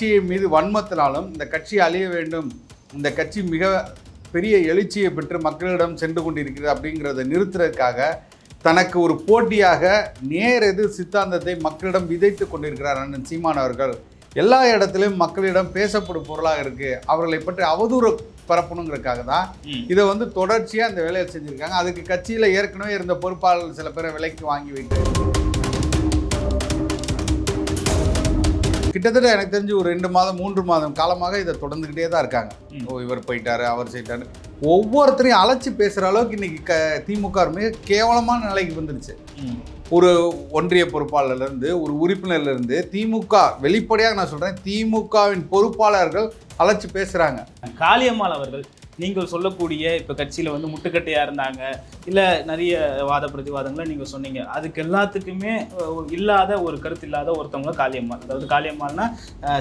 கட்சியை மீது வன்மத்தினாலும் இந்த கட்சி அழிய வேண்டும். இந்த கட்சி மிக பெரிய எழுச்சியை பெற்று மக்களிடம் சென்று கொண்டிருக்கிறது அப்படிங்கிறத நிறுத்துறதுக்காக தனக்கு ஒரு போட்டியாக நேர் எதிர் சித்தாந்தத்தை மக்களிடம் விதைத்து கொண்டிருக்கிறார் அண்ணன் சீமான் அவர்கள். எல்லா இடத்திலும் மக்களிடம் பேசப்படும் பொருளாக இருக்கு. அவர்களை பற்றி அவதூறு பரப்பணுங்கிறதுக்காக தான். இதை வந்து தொடர்ச்சியாக இந்த வேலையை செஞ்சுருக்காங்க. அதுக்கு கட்சியில் ஏற்கனவே இருந்த பொறுப்பாளர்கள் சில பேரை விலைக்கு வாங்கி வைத்து கிட்டத்தட்ட எனக்கு தெரிஞ்சு ஒரு ரெண்டு மாதம் மூன்று மாதம் காலமாக இதை தொடர்ந்துக்கிட்டே தான் இருக்காங்க. ஓ இவர் போயிட்டாரு அவர் செய்யிட்டாரு ஒவ்வொருத்தரையும் அழைச்சி பேசுகிற அளவுக்கு இன்னைக்கு க திமுக மிக கேவலமான நிலைக்கு வந்துருச்சு. ஒரு ஒன்றிய பொறுப்பாளர்ல இருந்து ஒரு உறுப்பினர்ல இருந்து திமுக வெளிப்படையாக நான் சொல்றேன் திமுகவின் பொறுப்பாளர்கள் அழைச்சி பேசுறாங்க காளியம்மாள் அவர்கள் நீங்கள் சொல்லக்கூடிய இப்போ கட்சியில் வந்து முட்டுக்கட்டையாக இருந்தாங்க இல்லை நிறைய வாத பிரதிவாதங்களை நீங்கள் சொன்னீங்க. அதுக்கு எல்லாத்துக்குமே இல்லாத ஒரு கருத்து இல்லாத ஒருத்தவங்க காளியம்மாள். அதாவது காளியம்மாள்னா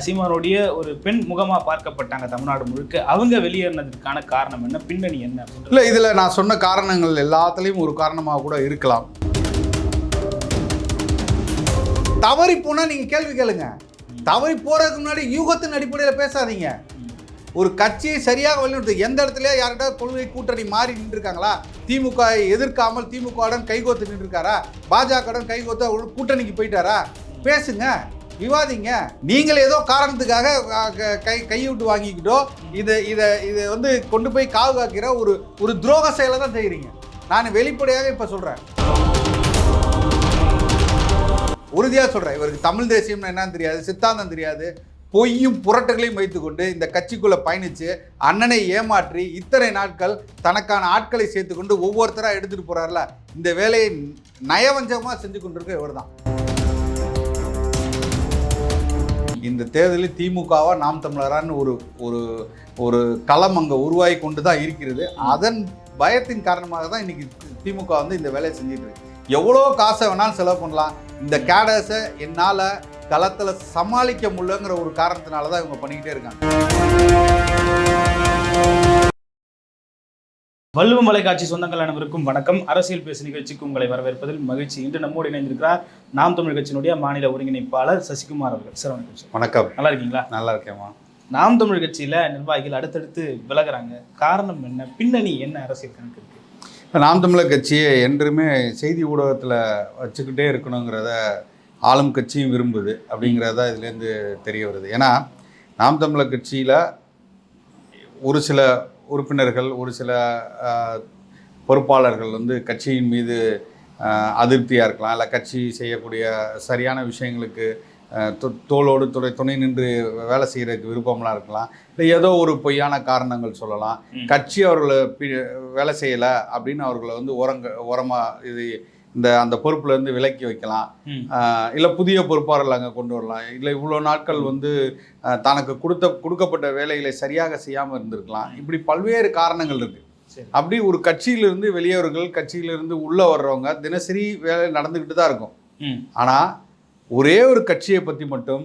சீமானுடைய ஒரு பெண் முகமாக பார்க்கப்பட்டாங்க தமிழ்நாடு முழுக்க. அவங்க வெளியேறினதுக்கான காரணம் என்ன? பின்னணி என்ன இல்லை இதில் நான் சொன்ன காரணங்கள் எல்லாத்துலேயும் ஒரு காரணமாக கூட இருக்கலாம். தவறி போனால் நீங்கள் கேள்வி கேளுங்க. தவறி போகிறதுக்கு முன்னாடி யூகத்தின் அடிப்படையில் பேசாதீங்க. ஒரு கட்சியை சரியாக வழிநடத்து எந்த இடத்துல யார்கிட்ட கொள்கை கூட்டணி மாறி நின்றுருக்காங்களா? திமுக எதிர்க்காமல் திமுகவுடன் கைகோத்து நின்றுருக்காரா? பாஜகவுடன் கைகோத்து அவர் கூட்டணிக்கு போயிட்டாரா? பேசுங்க விவாதிங்க. நீங்கள் ஏதோ காரணத்துக்காக க- கை கைவிட்டு வாங்கிக்கிட்டோ இதை இதை இதை வந்து கொண்டு போய் காவு காக்கிற ஒரு ஒரு துரோக செயலை தான் செய்கிறீங்க நான் வெளிப்படையாக இப்போ சொல்கிறேன் உறுதியாக சொல்கிறேன் இவருக்கு தமிழ் தேசியம்னு என்னன்னு தெரியாது சித்தாந்தம் தெரியாது. பொய்யும் புரட்டுகளையும் வைத்துக்கொண்டு இந்த கட்சிக்குள்ளே பயணித்து அண்ணனை ஏமாற்றி இத்தனை நாட்கள் தனக்கான ஆட்களை சேர்த்துக்கொண்டு ஒவ்வொருத்தராக எடுத்துகிட்டு போகிறார்ல இந்த வேலையை நயவஞ்சமாக செஞ்சு கொண்டிருக்க இவர் தான் இந்த தேர்தலில் திமுகவா நாம் தமிழரான்னு ஒரு ஒரு ஒரு களம் அங்கே உருவாகி கொண்டு தான் இருக்கிறது. அதன் பயத்தின் காரணமாக தான் இன்றைக்கி திமுக வந்து இந்த வேலையை செஞ்சிட்டு இருக்கு. எவ்வளோ காசை வேணாலும் செலவு பண்ணலாம். இந்த கேடஸை என்னால் களத்தில் சமாளிக்க முடியலங்கிற ஒரு காரணத்தினால தான் இவங்க பண்ணிக்கிட்டே இருக்காங்க. வள்ளுவ மலைக்காட்சி சொந்தங்கள் அனைவருக்கும் வணக்கம். அரசியல் பேசு நிகழ்ச்சிக்கு உங்களை வரவேற்பதில் மகிழ்ச்சி. இன்று நம்மோடு இணைந்திருக்கிறார் நாம் தமிழ் கட்சியினுடைய மாநில ஒருங்கிணைப்பாளர் சசிகுமார் அவர்கள். சார் வணக்கம் வணக்கம். நல்லா இருக்கீங்களா? நல்லா இருக்கேம்மா. நாம் தமிழ் கட்சியில நிர்வாகிகள் அடுத்தடுத்து விலகுறாங்க. காரணம் என்ன? பின்னணி என்ன அரசியல் கணக்கு இருக்கு? இப்போ நாம் தமிழர் கட்சியை என்றுமே செய்தி ஊடகத்தில் வச்சுக்கிட்டே இருக்கணுங்கிறத ஆளும் கட்சியும் விரும்புது அப்படிங்கிறத இதுலேருந்து தெரிய வருது. ஏன்னா நாம் தமிழர் கட்சியில் ஒரு சில உறுப்பினர்கள் ஒரு சில பொறுப்பாளர்கள் வந்து கட்சியின் மீது அதிருப்தியாக இருக்கலாம் இல்லை கட்சி செய்யக்கூடிய சரியான விஷயங்களுக்கு தோளோடு துணை துணை நின்று வேலை செய்கிறதுக்கு விருப்பம்லாம் இருக்கலாம். இல்லை ஏதோ ஒரு பொய்யான காரணங்கள் சொல்லலாம். கட்சி அவர்களை வேலை செய்யலை அப்படின்னு அவர்களை வந்து உரங்க உரமாக இது இந்த அந்த பொறுப்புல இருந்து விலக்கி வைக்கலாம். இல்லை புதிய பொறுப்பாளர்கள் அங்கே கொண்டு வரலாம். இல்லை இவ்வளோ நாட்கள் வந்து தனக்கு கொடுத்த கொடுக்கப்பட்ட வேலைகளை சரியாக செய்யாமல் இருந்திருக்கலாம். இப்படி பல்வேறு காரணங்கள் இருக்குது அப்படி ஒரு கட்சியிலிருந்து வெளியவர்கள் கட்சியிலிருந்து உள்ளே வர்றவங்க தினசரி வேலை நடந்துக்கிட்டு தான் இருக்கும். ஆனால் ஒரே ஒரு கட்சியை பற்றி மட்டும்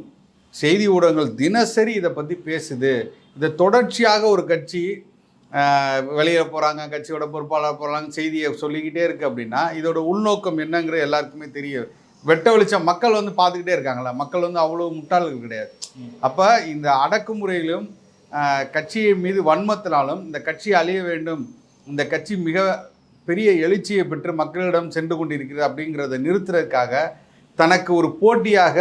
செய்தி ஊடகங்கள் தினசரி இதை பற்றி பேசுது. இதை தொடர்ச்சியாக ஒரு கட்சி வெளியில் போகிறாங்க கட்சியோட பொறுப்பாளர் போகிறாங்க செய்தியை சொல்லிக்கிட்டே இருக்குது அப்படின்னா இதோட உள்நோக்கம் என்னங்கிற எல்லாருக்குமே தெரியும் வெட்ட வெளிச்சம் மக்கள் வந்து பார்த்துக்கிட்டே இருக்காங்களா மக்கள் வந்து அவ்வளோ முட்டாள்கள் கிடையாது. அப்போ இந்த அடக்குமுறையிலும் கட்சியின் கட்சியை மீது வன்மத்தினாலும் இந்த கட்சி அழிய வேண்டும் இந்த கட்சி மிக பெரிய எழுச்சியை பெற்று மக்களிடம் சென்று கொண்டிருக்கிறது அப்படிங்கிறத நிறுத்துறதுக்காக தனக்கு ஒரு போட்டியாக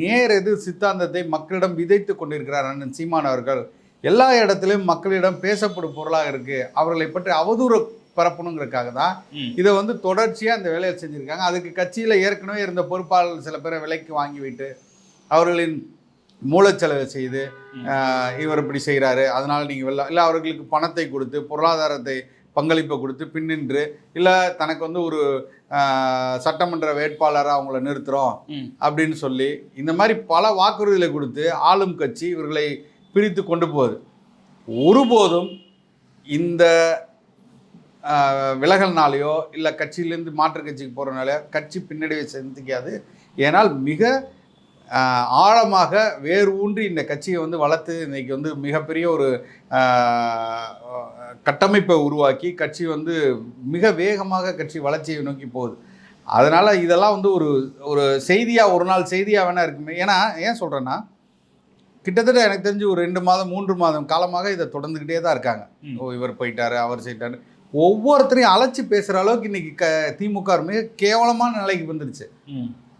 நேர் எதிர் சித்தாந்தத்தை மக்களிடம் விதைத்து கொண்டிருக்கிறார் அண்ணன் சீமான் அவர்கள். எல்லா இடத்திலும் மக்களிடம் பேசப்படும் பொருளாக இருக்கு. அவர்களை பற்றி அவதூறு பரப்பணுங்கிறதுக்காக தான் இதை வந்து தொடர்ச்சியாக இந்த வேலையை செஞ்சுருக்காங்க. அதுக்கு கட்சியில் ஏற்கனவே இருந்த பொறுப்பாளர்கள் சில பேரை விலைக்கு வாங்கி வைத்து அவர்களின் மூலச்செலவை செய்து இவர் இப்படி செய்கிறாரு அதனால் நீங்கள் வெளில இல்லை அவர்களுக்கு பணத்தை கொடுத்து பொருளாதாரத்தை பங்களிப்பை கொடுத்து பின்னின்று இல்லை தனக்கு வந்து ஒரு சட்டமன்ற வேட்பாளராக அவங்கள நிறுத்துகிறோம் அப்படின்னு சொல்லி இந்த மாதிரி பல வாக்குறுதிகளை கொடுத்து ஆளும் கட்சி இவர்களை பிரித்து கொண்டு போகுது. ஒருபோதும் இந்த விலகல்னாலேயோ இல்லை கட்சியிலேருந்து மாற்று கட்சிக்கு போகிறனால கட்சி பின்னடைவை சந்திக்காது. ஏனால் மிக ஆழமாக வேர் ஊன்றி இந்த கட்சியை வந்து வளர்த்து இன்னைக்கு வந்து மிகப்பெரிய ஒரு கட்டமைப்பை உருவாக்கி கட்சி வந்து மிக வேகமாக கட்சி வளர்ச்சியை நோக்கி போகுது. அதனால் இதெல்லாம் வந்து ஒரு ஒரு செய்தியாக ஒரு நாள் செய்தியாக வேணா இருக்குமே. ஏன்னா ஏன் சொல்கிறேன்னா கிட்டத்தட்ட எனக்கு தெரிஞ்சு ஒரு ரெண்டு மாதம் மூன்று மாதம் காலமாக இதை தொடர்ந்துக்கிட்டே தான் இருக்காங்க. ஓ இவர் போயிட்டாரு அவர் செய்யிட்டாரு ஒவ்வொருத்தரையும் அழைச்சி பேசுகிற அளவுக்கு இன்னைக்கு க திமுக மிக கேவலமான நிலைக்கு வந்துருச்சு.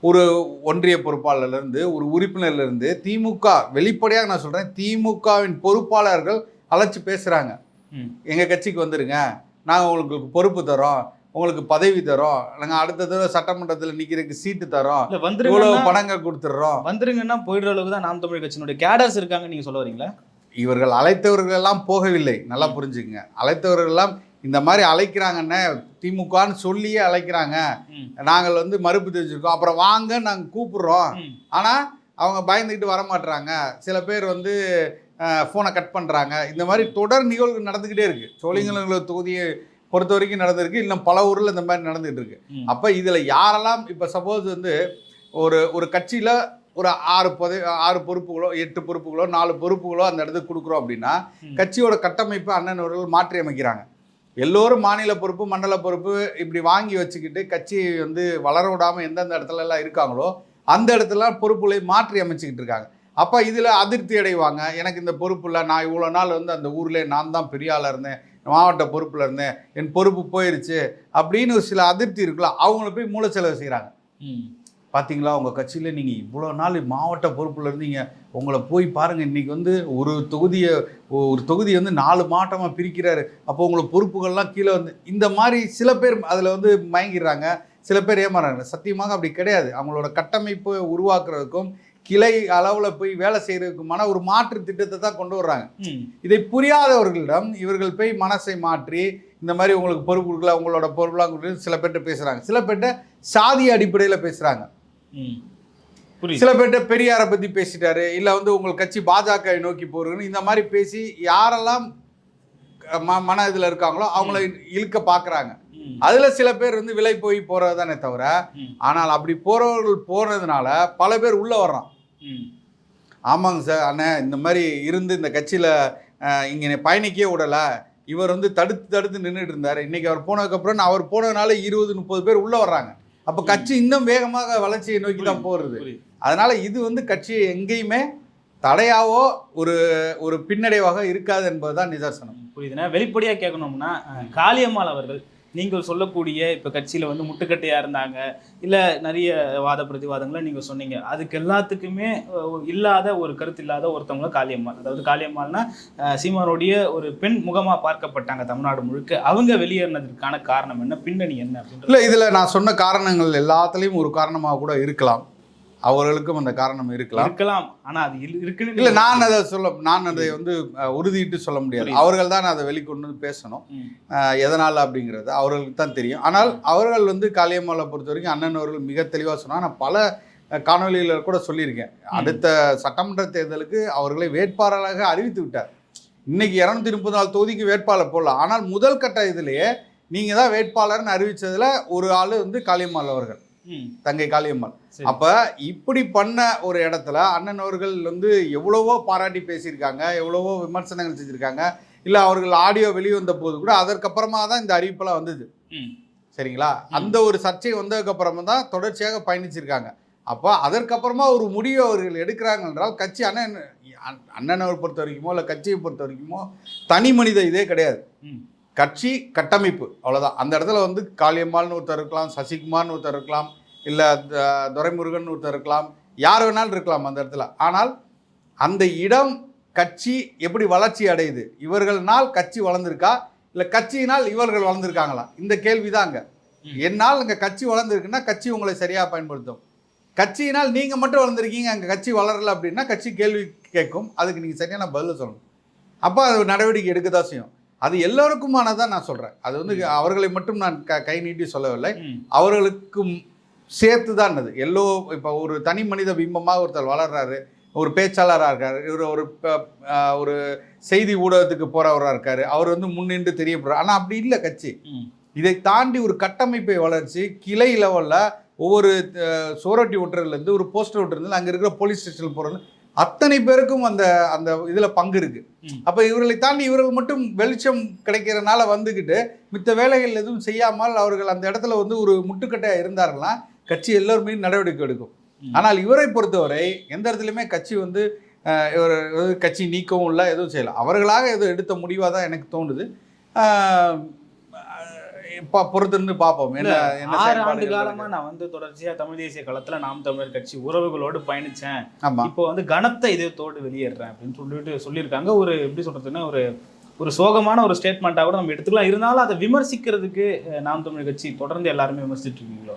ஒரு ஒன்றிய பொறுப்பாளர்ல இருந்து ஒரு உறுப்பினர்ல இருந்து திமுக வெளிப்படையாக நான் சொல்றேன் திமுகவின் பொறுப்பாளர்கள் அழைச்சி பேசுறாங்க. ம். எங்க கட்சிக்கு வந்துருங்க. நாங்க உங்களுக்கு பொறுப்பு தரோம் உங்களுக்கு பதவி தரோம் நாங்க அடுத்த தடவை சட்டமன்றத்தில் நிக்கிறதுக்கு சீட்டு தரோம் இவ்வளவு பணங்கள் கொடுத்துட்றோம். வந்துருங்கன்னா போயிடுற அளவுக்கு தான் நாம் தமிழ் கட்சியினுடைய கேடர்ஸ் இருக்காங்க நீங்க சொல்ல வரீங்களா? இவர்கள் அழைத்தவர்கள் எல்லாம் போகவில்லை நல்லா புரிஞ்சுக்கங்க. அழைத்தவர்கள் எல்லாம் இந்த மாதிரி அழைக்கிறாங்கன்னு திமுகன்னு சொல்லியே அழைக்கிறாங்க. நாங்கள் வந்து மறுப்பு தெரிஞ்சிருக்கோம். அப்புறம் வாங்க நாங்கள் கூப்பிடுறோம். ஆனால் அவங்க பயந்துக்கிட்டு வர மாட்றாங்க சில பேர் வந்து ஃபோனை கட் பண்ணுறாங்க இந்த மாதிரி தொடர் நிகழ்வு நடந்துக்கிட்டே இருக்குது சோழிங்கநல்லூர் தொகுதியை பொறுத்த வரைக்கும் நடந்திருக்கு. இன்னும் பல ஊரில் இந்த மாதிரி நடந்துகிட்டு இருக்கு. அப்போ இதில் யாரெல்லாம் இப்போ சப்போஸ் வந்து ஒரு ஒரு கட்சியில் ஒரு ஆறு பதவி ஆறு பொறுப்புகளோ எட்டு பொறுப்புகளோ நாலு பொறுப்புகளோ அந்த இடத்துக்கு கொடுக்குறோம் அப்படின்னா. கட்சியோட கட்டமைப்பு அண்ணன் அவர்கள் மாற்றி அமைக்கிறாங்க எல்லோரும் மாநில பொறுப்பு மண்டல பொறுப்பு இப்படி வாங்கி வச்சுக்கிட்டு கட்சி வந்து வளர விடாமல் எந்தெந்த இடத்துல எல்லாம் இருக்காங்களோ அந்த இடத்துல பொறுப்புகளை மாற்றி அமைச்சிக்கிட்டு இருக்காங்க. அப்போ இதில் அதிருப்தி அடைவாங்க. எனக்கு இந்த பொறுப்பில் நான் இவ்வளோ நாள் வந்து அந்த ஊரில் நான் தான் பெரியாளாக இருந்தேன். மாவட்ட பொறுப்பில் இருந்தேன். என் பொறுப்பு போயிருச்சு. அப்படின்னு ஒரு சில அதிருப்தி இருக்குல்ல அவங்கள போய் மூலச்செலவு செய்கிறாங்க ம். பார்த்தீங்களா உங்கள் கட்சியில் நீங்கள் இவ்வளோ நாள் மாவட்ட பொறுப்பில் இருந்தீங்க. உங்களை போய் பாருங்கள் இன்றைக்கி வந்து ஒரு தொகுதியை ஒரு தொகுதி வந்து நாலு மாவட்டமாக பிரிக்கிறாரு. அப்போ உங்களுக்கு பொறுப்புகள்லாம் கீழே வந்து இந்த மாதிரி சில பேர் அதில் வந்து மயங்கிடுறாங்க. சில பேர் ஏமாறாங்க. சத்தியமாக அப்படி கிடையாது. அவங்களோட கட்டமைப்பு உருவாக்குறதுக்கும் கிளை அளவில் போய் வேலை செய்கிறதுக்குமான ஒரு மாற்று திட்டத்தை தான் கொண்டு வர்றாங்க. இதை புரியாதவர்களிடம் இவர்கள் போய் மனசை மாற்றி இந்த மாதிரி உங்களுக்கு பொறுப்பு கொடுக்கல உங்களோட பொறுப்புலாம் சில பேர்கிட்ட பேசுகிறாங்க சில பேர்கிட்ட சாதி அடிப்படையில் பேசுகிறாங்க சில பேர்கிட்ட பெரியாரை பற்றி பேசிட்டாரு இல்லை வந்து உங்கள் கட்சி பாஜக நோக்கி போகிறதுன்னு இந்த மாதிரி பேசி யாரெல்லாம் ம மன இதில் இருக்காங்களோ அவங்கள இழுக்க பார்க்குறாங்க ம். அதில் சில பேர் வந்து விலை போய் போகிறது தானே தவிர. ஆனால் அப்படி போகிறவர்கள் போகிறதுனால பல பேர் உள்ளே வர்றான். ஆமாங்க சார் அண்ணே இந்த மாதிரி இருந்து இந்த கட்சியில் இங்கே பயணிக்கவே விடலை. இவர் வந்து தடுத்து தடுத்து நின்றுட்டு இருந்தார். இன்னைக்கு அவர் போனதுக்கப்புறம் அவர் போனதுனால இருபது முப்பது பேர் உள்ளே வர்றாங்க. அப்போ கட்சி இன்னும் வேகமாக வளர்ச்சியை நோக்கி தான் போகிறது புரியுது. அதனால இது வந்து கட்சியை எங்கேயுமே தடையாவோ ஒரு ஒரு பின்னடைவாக இருக்காது என்பதுதான் நிதர்சனம். புரியுதுண்ணா. வெளிப்படையா கேட்கணும்னா காளியம்மாள் அவர்கள் நீங்கள் சொல்லக்கூடிய இப்போ கட்சியில் வந்து முட்டுக்கட்டையாக இருந்தாங்க இல்லை நிறைய வாத பிரதிவாதங்களை நீங்கள் சொன்னீங்க. அதுக்கு எல்லாத்துக்குமே இல்லாத ஒரு கருத்து இல்லாத ஒருத்தவங்க காளியம்மாள். அதாவது காளியம்மாள்னா சீமானுடைய ஒரு பெண் முகமாக பார்க்கப்பட்டாங்க தமிழ்நாடு முழுக்க. அவங்க வெளியேறினதுக்கான காரணம் என்ன? பின்னணி என்ன? இல்லை இதில் நான் சொன்ன காரணங்கள் எல்லாத்துலேயும் ஒரு காரணமாக கூட இருக்கலாம். அவர்களுக்கும் அந்த காரணம் இருக்கலாம். இருக்கலாம். ஆனா அது இரு- இருக்குன்னு இல்லை நான் அதை சொல்ல நான் அதை வந்து உறுதியிட்டு சொல்ல முடியாது. அவர்கள் தான் அதை வெளிக்கொண்டு வந்து பேசணும். எதனால் அப்படிங்கிறது அவர்களுக்கு தான் தெரியும். ஆனால் அவர்கள் வந்து காளியம்மாளை பொறுத்த வரைக்கும் அண்ணன் அவர்கள் மிக தெளிவாக சொன்னாங்க. நான் பல அஹ், காணொளியில கூட சொல்லியிருக்கேன். அடுத்த சட்டமன்ற தேர்தலுக்கு அவர்களை வேட்பாளராக அறிவித்து விட்டார். இன்னைக்கு இரநூத்தி முப்பது நாலு தொகுதிக்கு வேட்பாளர் போடலாம். ஆனால் முதல் கட்ட இதுலேயே நீங்கள் தான் வேட்பாளர்னு அறிவிச்சதுல ஒரு ஆள் வந்து காளியம்மாள் அவர்கள். தங்கை காளியம்மாள். அப்ப இப்படி பண்ண ஒரு இடத்துல அண்ணன் அவர்கள் வந்து எவ்வளவோ பாராட்டி பேசியிருக்காங்க எவ்வளவோ விமர்சனங்கள் செஞ்சிருக்காங்க. இல்லை அவர்கள் ஆடியோ வெளிவந்த போது கூட அதற்கப்புறமா தான் இந்த அறிவிப்பெல்லாம் வந்தது. சரிங்களா? அந்த ஒரு சர்ச்சை வந்ததுக்கு அப்புறமா தான் தொடர்ச்சியாக பயணிச்சிருக்காங்க. அப்போ அதற்கப்புறமா ஒரு முடிவு அவர்கள் எடுக்கிறாங்க என்றால் கட்சி அண்ணன் அண்ண- அண்ணனை பொறுத்த வரைக்குமோ இல்லை கட்சியை பொறுத்த வரைக்குமோ தனி மனித இதே கிடையாது. கட்சி கட்டமைப்பு அவ்வளோதான் அந்த இடத்துல வந்து காளியம்மாள்னு ஒருத்தர் இருக்கலாம் சசிகுமார்னு ஒருத்தர் இருக்கலாம் இல்லை துரைமுருகன் ஒருத்தர் இருக்கலாம். யார் வேணாலும் இருக்கலாம் அந்த இடத்துல. ஆனால் அந்த இடம் கட்சி எப்படி வளர்ச்சி அடையுது? இவர்கள்னால் கட்சி வளர்ந்துருக்கா? இல்லை கட்சியினால் இவர்கள் வளர்ந்துருக்காங்களா? இந்த கேள்வி அங்கே. என்னால் அங்கே கட்சி வளர்ந்துருக்குன்னா கட்சி உங்களை சரியாக பயன்படுத்தும். கட்சியினால் நீங்கள் மட்டும் வளர்ந்துருக்கீங்க அங்கே கட்சி வளரல அப்படின்னா கட்சி கேள்வி கேட்கும். அதுக்கு நீங்கள் சரியான பதில் சொல்லணும். அப்போ அது நடவடிக்கை எடுக்க தான் செய்யும். அது எல்லோருக்குமானதான் நான் சொல்கிறேன் அது வந்து அவர்களை மட்டும் நான் க கை நீட்டி சொல்லவில்லை. அவர்களுக்கும் சேர்த்து தான் அது. எல்லோ இப்போ ஒரு தனி மனித பிம்பமாக ஒருத்தர் வளர்றாரு ஒரு பேச்சாளராக இருக்காரு இவர் ஒரு ஒரு செய்தி ஊடகத்துக்கு போகிறவராக இருக்காரு அவர் வந்து முன்னின்று தெரியப்படுறார் ஆனால் அப்படி இல்லை கட்சி. இதை தாண்டி ஒரு கட்டமைப்பை வளர்ச்சி கிளை லெவலில் ஒவ்வொரு அஹ், சுவரொட்டி ஒட்டுறதுலேருந்து ஒரு போஸ்டர் ஒட்டுறதுல அங்கே இருக்கிற போலீஸ் ஸ்டேஷன் போகிறது அத்தனை பேருக்கும் அந்த அந்த இதில் பங்கு இருக்கு. ம். அப்போ இவர்களை தாண்டி இவர்கள் மட்டும் வெளிச்சம் கிடைக்கிறனால வந்துக்கிட்டு மித்த வேலைகள் எதுவும் செய்யாமல் அவர்கள் அந்த இடத்துல வந்து ஒரு முட்டுக்கட்டையாக இருந்தார்கள்னா கட்சி எல்லோருமே நடவடிக்கை எடுக்கும். ஆனால் இவரை பொறுத்தவரை எந்த இடத்துலையுமே கட்சி வந்து கட்சி நீக்கவும் இல்லை எதுவும் செய்யலை. அவர்களாக எதுவும் எடுத்த முடிவாக தான் எனக்கு தோணுது. பொறுத்திருந்து பார்ப்போம். ஆறு ஆண்டு செயல்பாடுகள் காலமா நான் வந்து தொடர்ச்சியா தமிழ் தேசிய களத்துல நாம் தமிழர் கட்சி உறவுகளோடு பயணிச்சேன். இப்போ வந்து கனத்த இதயத்தோடு வெளியேறேன் அப்படின்னு சொல்லிட்டு சொல்லியிருக்காங்க. ஒரு எப்படி சொல்றதுன்னா ஒரு ஒரு சோகமான ஒரு ஸ்டேட்மெண்ட்டாக கூட நம்ம எடுத்துக்கலாம். இருந்தாலும் அதை விமர்சிக்கிறதுக்கு நாம் தமிழ் கட்சி தொடர்ந்து எல்லாருமே இருக்கீங்களோ?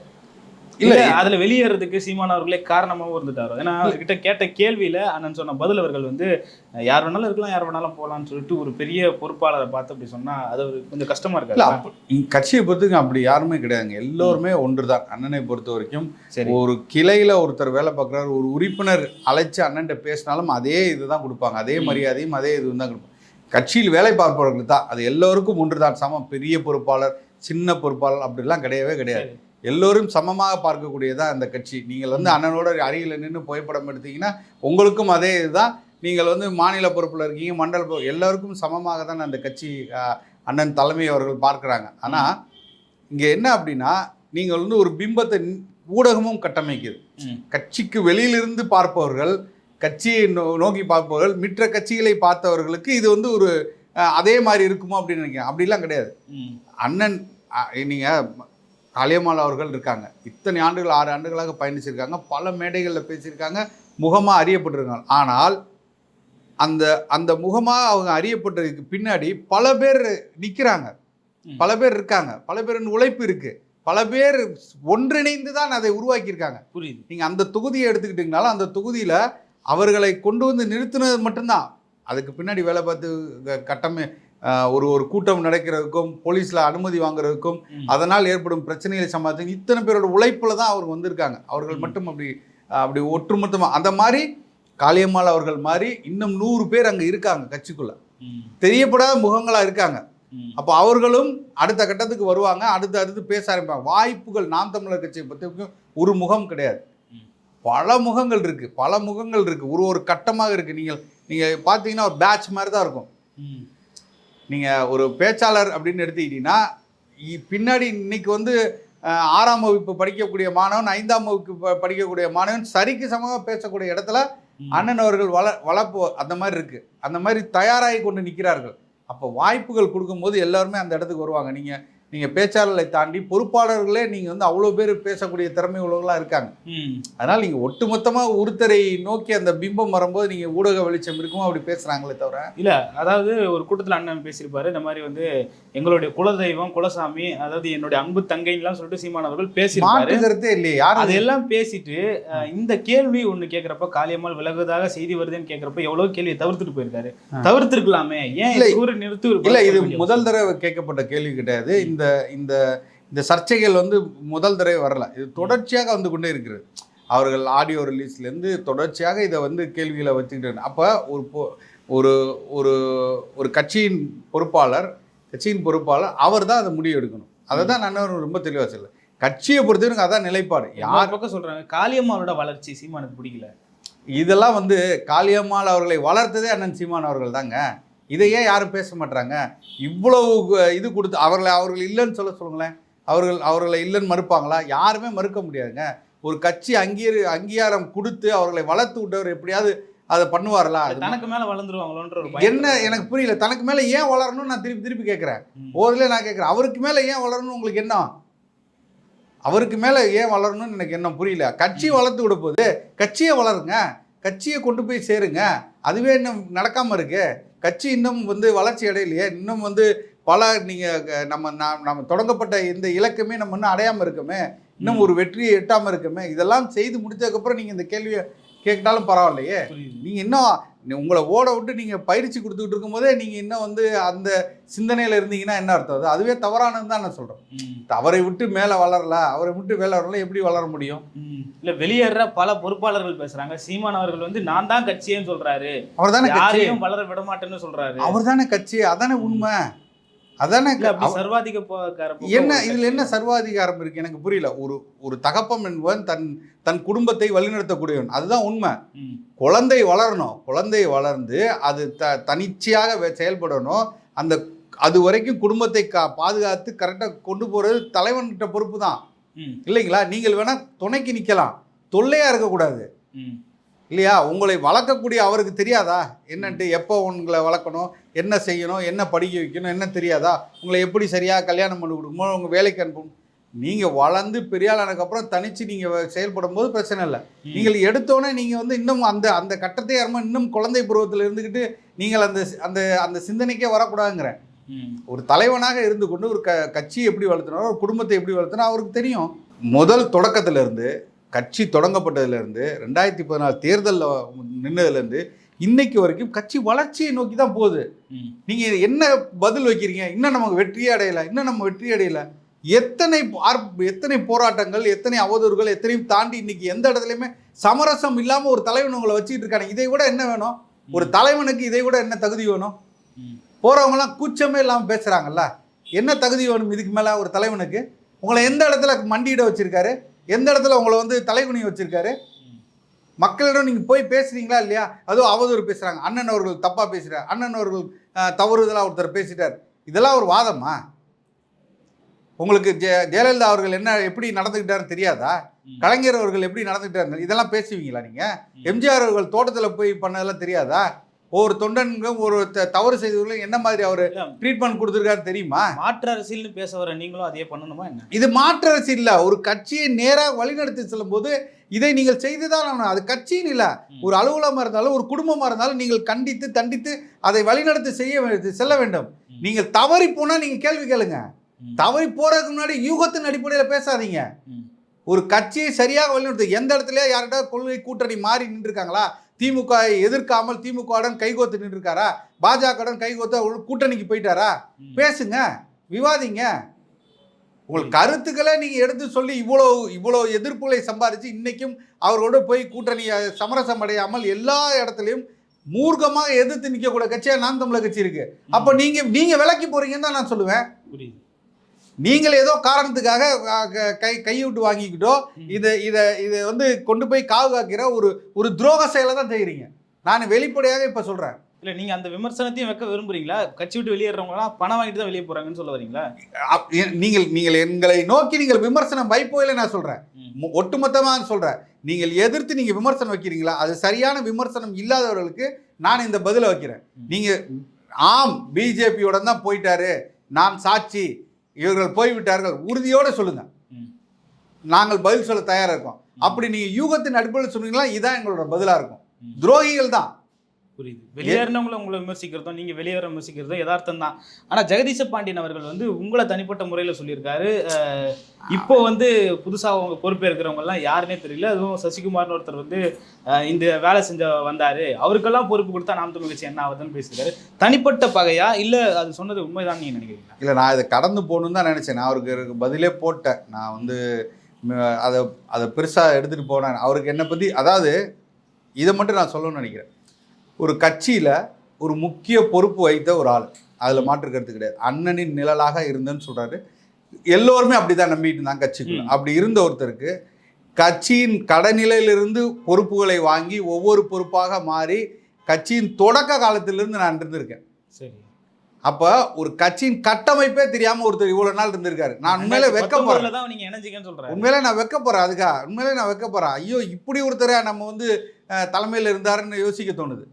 இல்ல, அதுல வெளியேறதுக்கு சீமான் அவர்களே காரணமாவும் இருந்துட்டாரோ. ஏன்னா அவர்கிட்ட கேட்ட கேள்வியில அண்ணன் சொன்ன பதில் அவர்கள் வந்து யார் வேணாலும் இருக்கலாம் யார் வேணாலும் போகலாம்னு சொல்லிட்டு ஒரு பெரிய பொறுப்பாளரை பார்த்து அப்படி சொன்னா அது கொஞ்சம் கஷ்டமா இருக்காது. கட்சியை பொறுத்துக்கு அப்படி யாருமே கிடையாதுங்க. எல்லோருமே ஒன்றுதான். அண்ணனை பொறுத்த வரைக்கும் ஒரு கிளையில ஒருத்தர் வேலை பார்க்குறாரு ஒரு உறுப்பினர் அழைச்சு அண்ணன்ட்ட பேசினாலும் அதே இதுதான் கொடுப்பாங்க. அதே. மரியாதையும் அதே இதுவும் தான் கொடுப்பாங்க. கட்சியில் வேலை பார்ப்பவர்களுக்கு தான். அது எல்லோருக்கும் ஒன்றுதான். சமம். பெரிய பொறுப்பாளர் சின்ன பொறுப்பாளர் அப்படிலாம் கிடையவே கிடையாது. எல்லோரும் சமமாக பார்க்கக்கூடியதான் அந்த கட்சி. நீங்கள் வந்து அண்ணனோட அருகில் நின்று புகைப்படம் எடுத்தீங்கன்னா உங்களுக்கும் அதே இதுதான். நீங்கள் வந்து மாநில பொறுப்பில் இருக்கீங்க மண்டல பொறுப்பு எல்லாருக்கும் சமமாக தான் அந்த கட்சி அண்ணன் தலைமை அவர்கள் பார்க்குறாங்க. ஆனால் இங்கே என்ன அப்படின்னா நீங்கள் வந்து ஒரு பிம்பத்தை ஊடகமும் கட்டமைக்குது. கட்சிக்கு வெளியிலிருந்து பார்ப்பவர்கள் கட்சியை நோ- நோக்கி பார்ப்பவர்கள் மற்ற கட்சிகளை பார்த்தவர்களுக்கு இது வந்து ஒரு அதே மாதிரி இருக்குமோ அப்படின்னு நினைக்கிறேன். அப்படிலாம் கிடையாது. அண்ணன் நீங்கள் காளியம்மாள் அவர்கள் இருக்காங்க. இத்தனை ஆண்டுகள் ஆறு ஆண்டுகளாக பயணிச்சிருக்காங்க. பல மேடைகளில் பேசியிருக்காங்க. முகமாக அறியப்பட்டிருக்காங்க. ஆனால் அந்த அந்த முகமாக அவங்க அறியப்பட்டதுக்கு பின்னாடி பல பேர் நிற்கிறாங்க. பல பேர் இருக்காங்க. பல பேரின் உழைப்பு இருக்கு. பல பேர் ஒன்றிணைந்து தான் அதை உருவாக்கியிருக்காங்க. புரியுது. நீங்கள் அந்த தொகுதியை எடுத்துக்கிட்டிங்கனாலும் அந்த தொகுதியில் அவர்களை கொண்டு வந்து நிறுத்தினது மட்டும்தான். அதுக்கு பின்னாடி வேலை பார்த்து கட்டமை ஒரு ஒரு கூட்டம் நடக்கிறதுக்கும் போலீஸில் அனுமதி வாங்குறதுக்கும். அதனால் ஏற்படும் பிரச்சனைகளை சமாளித்து இத்தனை பேரோட உழைப்பில் தான் அவங்க வந்திருக்காங்க அவர்கள். மட்டும் அப்படி அப்படி ஒட்டுமொத்தமாக அந்த மாதிரி காளியம்மாள் அவர்கள் மாதிரி இன்னும் நூறு பேர் அங்கே இருக்காங்க கட்சிக்குள்ள. தெரியப்படாத முகங்களாக இருக்காங்க. அப்போ அவர்களும் அடுத்த கட்டத்துக்கு வருவாங்க அடுத்து அடுத்து பேச ஆரம்பிப்பாங்க வாய்ப்புகள் நாம் தமிழர் கட்சியை பற்றி ஒரு முகம் கிடையாது. பல முகங்கள் இருக்கு பல முகங்கள் இருக்கு ஒரு ஒரு கட்டமாக இருக்கு நீங்கள் நீங்க பார்த்தீங்கன்னா ஒரு பேட்ச் மாதிரி தான் இருக்கும் ம். நீங்க ஒரு பேச்சாளர் அப்படின்னு எடுத்துக்கிட்டீங்கன்னா பின்னாடி இன்னைக்கு வந்து ஆறாம் வகுப்பு படிக்கக்கூடிய மாணவன் ஐந்தாம் வகுப்பு படிக்கக்கூடிய மாணவன் சரிக்கு சமமாக பேசக்கூடிய இடத்துல. அண்ணன் அவர்கள் வள வளர்ப்பு அந்த மாதிரி இருக்கு அந்த மாதிரி தயாராகி கொண்டு நிற்கிறார்கள் அப்போ வாய்ப்புகள் கொடுக்கும்போது எல்லாருமே அந்த இடத்துக்கு வருவாங்க நீங்க நீங்க பேச்சாளர்களை தாண்டி பொறுப்பாளர்களே நீங்க வந்து அவ்வளோ பேர் பேசக்கூடிய திறமை உள்ளவர்களாக இருக்காங்க. அதனால் நீங்கள் ஒட்டுமொத்தமாக ஒருத்தரை நோக்கி அந்த பிம்பம் வரும்போது நீங்கள் ஊடக வெளிச்சம் இருக்குமோ அப்படி பேசுகிறாங்களே தவிர. இல்ல அதாவது ஒரு கூட்டத்துல அண்ணன் பேசியிருப்பாரு இந்த மாதிரி வந்து எங்களுடைய குலதெய்வம் குலசாமி அதாவது என்னுடைய அன்பு தங்கைன்னுலாம் சொல்லிட்டு சீமான் அவர்கள் பேசியிருப்பாரு. மாற்றுக்கிறதே இல்லையே யாரும் அதெல்லாம் பேசிட்டு இந்த கேள்வி ஒண்ணு கேக்குறப்ப காளியம்மாள் விலகுவதாக செய்தி வருதுன்னு கேக்குறப்ப எவ்வளவு கேள்வியை தவிர்த்துட்டு போயிருக்காரு. தவிர்த்திருக்கலாமே ஏன் நிறுத்தி இல்லை இது முதல் தடவை கேட்கப்பட்ட கேள்வி கிடையாது. இந்த இந்த இந்த சர்ச்சைகள் வந்து முதல் தடவை வரல. இது தொடர்ச்சியாக வந்து கொண்டே இருக்கிறது. அவர்கள் ஆடியோ ரிலீஸ்லேருந்து தொடர்ச்சியாக இதை வந்து கேள்விகளை வச்சுக்கிட்டு அப்போ ஒரு ஒரு ஒரு ஒரு கட்சியின் பொறுப்பாளர் கட்சியின் பொறுப்பாளர் அவர் தான் அதை முடிவு எடுக்கணும். அதை தான் நான் ரொம்ப தெளிவாக சொல்ல கட்சியை பொறுத்தவரைக்கும் அதான் நிலைப்பாடு. யார் பக்கம் சொல்றாங்க காளியம்மாளோட வளர்ச்சி சீமானுக்கு பிடிக்கல இதெல்லாம் வந்து காளியம்மாள் அவர்களை வளர்த்ததே அண்ணன் சீமான் அவர்கள் தாங்க. இதை ஏன் யாரும் பேச மாட்டாங்க இவ்வளவு இது கொடுத்து அவர்களை அவர்கள் இல்லைன்னு சொல்ல சொல்லுங்களேன். அவர்கள் அவர்களை இல்லைன்னு மறுப்பாங்களா? யாருமே மறுக்க முடியாதுங்க. ஒரு கட்சி அங்கீகார அங்கீகாரம் கொடுத்து அவர்களை வளர்த்து விட்டவர் எப்படியாவது அதை பண்ணுவார்களா? தனக்கு மேல வளர்ந்துருவாங்களோன்ற ஒரு என்ன எனக்கு புரியல. தனக்கு மேலே ஏன் வளரணும்னு நான் திருப்பி திருப்பி கேட்குறேன். ஓதுல நான் கேட்குறேன். அவருக்கு மேலே ஏன் வளரணும்னு உங்களுக்கு என்ன அவருக்கு மேலே ஏன் வளரணும்னு எனக்கு என்ன புரியல. கட்சி வளர்த்து விட போகுது கட்சியை வளருங்க. கட்சியை கொண்டு போய் சேருங்க. அதுவே இன்னும் நடக்காமல் இருக்கு. கட்சி இன்னும் வந்து வளர்ச்சி அடையலையே. இன்னும் வந்து பல நீங்கள் நம்ம நாம் நம்ம தொடங்கப்பட்ட இந்த இலக்குமே நம்ம இன்னும் அடையாமல் இருக்கோமே. இன்னும் ஒரு வெற்றியை எட்டாமல் இருக்கோமே. இதெல்லாம் செய்து முடிச்சதுக்கப்புறம் நீங்கள் இந்த கேள்வியை கேட்டாலும் பரவாயில்லையே. நீங்கள் இன்னும் உங்களை ஓட விட்டு நீங்கள் பயிற்சி கொடுத்துக்கிட்டு இருக்கும்போதே நீங்கள் இன்னும் வந்து அந்த சிந்தனையில் இருந்தீங்கன்னா என்ன அர்த்தம்? அது அதுவே தவறானது தான் நான் சொல்கிறேன். அவரை விட்டு மேலே வளரல அவரை விட்டு மேலே வரல எப்படி வளர முடியும். இல்ல வெளியேற பல பொறுப்பாளர்கள் பேசுறாங்க. சீமான் அவர்கள் வந்து நான் தான் கட்சியேன்னு சொல்றாரு. அவர் தானே யாரையும் வளர விட மாட்டேன்னு சொல்றாரு. அவர் தானே கட்சி? அதானே உண்மை. அதானே இல்ல அப்படி அவ- சர்வாதிக போக்கார போக்கு என்ன இதுல என்ன சர்வாதிகாரம் இருக்கு? எனக்கு புரியல. ஒரு ஒரு தகப்பம் என்பவன் தன் தன் குடும்பத்தை வழிநடத்தக்கூடியவன். அதுதான் உண்மை. குழந்தை வளரணும். குழந்தை வளர்ந்து அது த தனிச்சையாக செயல்படணும். அந்த அது வரைக்கும் குடும்பத்தை கா பாதுகாத்து கரெக்டாக கொண்டு போகிறது தலைவன்கிட்ட பொறுப்பு தான். இல்லைங்களா? நீங்கள் வேணால் துணைக்கு நிற்கலாம் தொல்லையாக இருக்கக்கூடாது. இல்லையா? உங்களை வளர்க்கக்கூடிய அவருக்கு தெரியாதா? என்னன்ட்டு எப்போ உங்களை வளர்க்கணும்? என்ன செய்யணும்? என்ன படிக்க வைக்கணும்? என்ன தெரியாதா? உங்களை எப்படி சரியாக கல்யாணம் பண்ணி கொடுக்கணும் உங்கள் வேலைக்கு அனுப்பணும். நீங்கள் வளர்ந்து பெரிய ஆளானதுக்கப்புறம் தனித்து நீங்கள் செயல்படும் போது பிரச்சனை இல்லை. நீங்கள் எடுத்தோன்னே நீங்கள் வந்து இன்னும் அந்த அந்த கட்டத்தை யாருமா இன்னும் குழந்தை பருவத்தில் இருந்துக்கிட்டு நீங்கள் அந்த அந்த அந்த சிந்தனைக்கே வரக்கூடாதுங்கிறேன். ஒரு தலைவனாக இருந்து கொண்டு ஒரு க கட்சியை எப்படி வளர்த்தணும் ஒரு குடும்பத்தை எப்படி வளர்த்தணும் அவருக்கு தெரியும். முதல் தொடக்கத்துல இருந்து கட்சி தொடங்கப்பட்டதுலேருந்து ரெண்டாயிரத்தி பதினாலு தேர்தலில் நின்னதுலேருந்து இன்னைக்கு வரைக்கும் கட்சி வளர்ச்சியை நோக்கி தான் போகுது. நீங்கள் என்ன பதில் வைக்கிறீங்க? இன்னும் நமக்கு வெற்றியே அடையலை. இன்னும் நம்ம வெற்றி அடையலை. எத்தனை எத்தனை போராட்டங்கள் எத்தனை அவதூறுகள் எத்தனையும் தாண்டி இன்னைக்கு எந்த இடத்துலையுமே சமரசம் இல்லாமல் ஒரு தலைவன் உங்களை வச்சுக்கிட்டு இருக்காங்க இதை விட என்ன வேணும்? ஒரு தலைவனுக்கு இதை விட என்ன தகுதி வேணும். போகிறவங்களாம் கூச்சமே இல்லாமல் பேசுகிறாங்கல்ல என்ன தகுதி வேணும்? இதுக்கு மேலே ஒரு தலைவனுக்கு. உங்களை எந்த இடத்துல மண்டியிட வச்சிருக்காரு? எந்த இடத்துல உங்களை வந்து தலைகுனி வச்சிருக்காரு. மக்களிடம் நீங்கள் போய் பேசுறீங்களா இல்லையா? அதுவும் அவதூறு பேசுகிறாங்க அண்ணன் அவர்கள் தப்பாக பேசுகிறார் அண்ணன் அவர்கள் அஹ், தவறுதலா ஒருத்தர் பேசிட்டார். இதெல்லாம் ஒரு வாதமா? உங்களுக்கு ஜெ ஜெயலலிதா அவர்கள் என்ன எப்படி நடந்துக்கிட்டாருன்னு தெரியாதா. கலைஞர் அவர்கள் எப்படி நடந்துக்கிட்டாரு இதெல்லாம் பேசுவீங்களா நீங்கள். எம்ஜிஆர் அவர்கள் தோட்டத்தில் போய் பண்ணதெல்லாம் தெரியாதா? ஒவ்வொரு தொண்டன்களும் ஒரு தவறு செய்தவர்களும் என்ன மாதிரி அவர் ட்ரீட்மெண்ட் கொடுத்துருக்காரு தெரியுமா? மாற்று அரசியல்னு பேச வர நீங்களும் அதே பண்ணணுமா என்ன? இது மாற்று அரசு இல்லை. ஒரு கட்சியை நேராக வழிநடத்தி செல்லும்போது இதை நீங்கள் செய்துதான் ஆகணும். அது கட்சின்னு இல்லை. ஒரு அலுவலகமாக இருந்தாலும் ஒரு குடும்பமாக இருந்தாலும் நீங்கள் கண்டித்து தண்டித்து அதை வழிநடத்தி செய்ய செல்ல வேண்டும். நீங்கள் தவறி போனால் நீங்கள் கேள்வி கேளுங்க. தவறி போறதுக்கு முன்னாடி யூகத்தின் அடிப்படையில் பேசாதீங்க. ஒரு கட்சியை சரியாக வழிநடத்து எந்த இடத்துல யார்கிட்ட கொள்கை கூட்டணி மாறி நின்றுருக்காங்களா? திமுக எதிர்க்காமல் திமுகவுடன் கைகோத்து நின்றுருக்காரா? பாஜகவுடன் கைகோத்து கூட்டணிக்கு போயிட்டாரா. பேசுங்க விவாதிங்க. உங்கள் கருத்துக்களை நீங்க எடுத்து சொல்லி இவ்வளோ இவ்வளோ எதிர்ப்புகளை சம்பாதிச்சு இன்னைக்கும் அவரோட போய் கூட்டணி அஹ், சமரசம் அடையாமல் எல்லா இடத்துலையும் மூர்க்கமாக எதிர்த்து நிற்கக்கூடிய கட்சியா நாம் தமிழர் கட்சி இருக்கு. அப்போ நீங்க நீங்க விலக்கி போறீங்கன்னு தான் நான் சொல்லுவேன். புரியுது. நீங்கள் ஏதோ காரணத்துக்காக க- கைவிட்டு வாங்கிக்கிட்டோ. இதை இதை இதை வந்து கொண்டு போய் காவு காக்கிற ஒரு ஒரு துரோக செயலை தான் செய்கிறீங்க நான் வெளிப்படையாக இப்போ சொல்கிறேன் இல்ல நீங்க அந்த விமர்சனத்தையும் வைக்க விரும்புறீங்களா? கட்சி விட்டு வெளியேறவங்க எல்லாம் பணம் வாங்கிட்டு தான் வெளியே போறாங்கன்னு சொல்ல வரீங்களா? நீங்கள் நீங்கள் எங்களை நோக்கி நீங்கள் விமர்சனம் வைப்போயில நான் சொல்கிறேன். ஒட்டுமொத்தமாக சொல்கிறேன் நீங்கள் எதிர்த்து நீங்கள் விமர்சனம் வைக்கிறீங்களா? அது சரியான விமர்சனம் இல்லாதவர்களுக்கு நான் இந்த பதிலை வைக்கிறேன். நீங்கள் ஆம் பிஜேபியோட தான் போயிட்டாரு. நான் சாட்சி. இவர்கள் போய்விட்டார்கள். உறுதியோடு சொல்லுங்கள். நாங்கள் பதில் சொல்ல தயாராக இருக்கோம். அப்படி நீங்கள் யூகத்தின் அடிப்படையில் சொன்னீங்களா இதான் எங்களோட பதிலாக இருக்கும். துரோகிகள் தான். புரியுது. வெளியேறினவங்கள உங்களை விமர்சிக்கிறதும் நீங்க வெளியேற விமர்சிக்கிறதும் யதார்த்தம் தான் ஆனா ஜெகதீச பாண்டியன் அவர்கள் வந்து உங்களை தனிப்பட்ட முறையில சொல்லியிருக்காரு. இப்போ வந்து புதுசா அவங்க பொறுப்பேற்கிறவங்க எல்லாம் யாருன்னே தெரியல. அதுவும் சசிகுமார்னு ஒருத்தர் வந்து இந்த வேலை செஞ்ச வந்தாரு. அவருக்கெல்லாம் பொறுப்பு கொடுத்தா நாம் தமிழ் கட்சி என்ன ஆகுதுன்னு பேசியிருக்காரு. தனிப்பட்ட பகையா? இல்ல அது சொன்னது உண்மைதான் நீங்க நினைக்கிறீங்களா? இல்லை நான் இதை கடந்து போகணுன்னு தான் நினச்சேன். நான் அவருக்கு பதிலே போட்டேன். நான் வந்து அதை அதை பெருசாக எடுத்துகிட்டு போனேன் அவருக்கு என்னை பற்றி அதாவது இதை மட்டும் நான் சொல்லணும்னு நினைக்கிறேன். ஒரு கட்சியில் ஒரு முக்கிய பொறுப்பு வைத்த ஒரு ஆள். அதில் மாற்று கருத்து கிடையாது. அண்ணனின் நிழலாக இருந்தேன்னு சொல்கிறாரு எல்லோருமே அப்படி தான் நம்பிட்டு இருந்தாங்க கட்சிக்குள்ள. அப்படி இருந்த ஒருத்தருக்கு கட்சியின் கடநிலையிலிருந்து பொறுப்புகளை வாங்கி ஒவ்வொரு பொறுப்பாக மாறி கட்சியின் தொடக்க காலத்திலிருந்து நான் இருந்திருக்கேன். சரி. அப்போ ஒரு கட்சியின் கட்டமைப்பே தெரியாம ஒருத்தர் இவ்வளவு நாள் இருந்திருக்காரு. நான் உண்மையில இணைஞ்சிக்கன்னு சொல்றாரு உண்மையிலே நான் வெக்கப்படுறேன் அதுக்கா. உண்மையிலே நான் வெக்கப்படுறேன் ஐயோ இப்படி ஒருத்தரை நம்ம வந்து தலைமையில் இருந்தாருன்னு யோசிக்க தோணுது.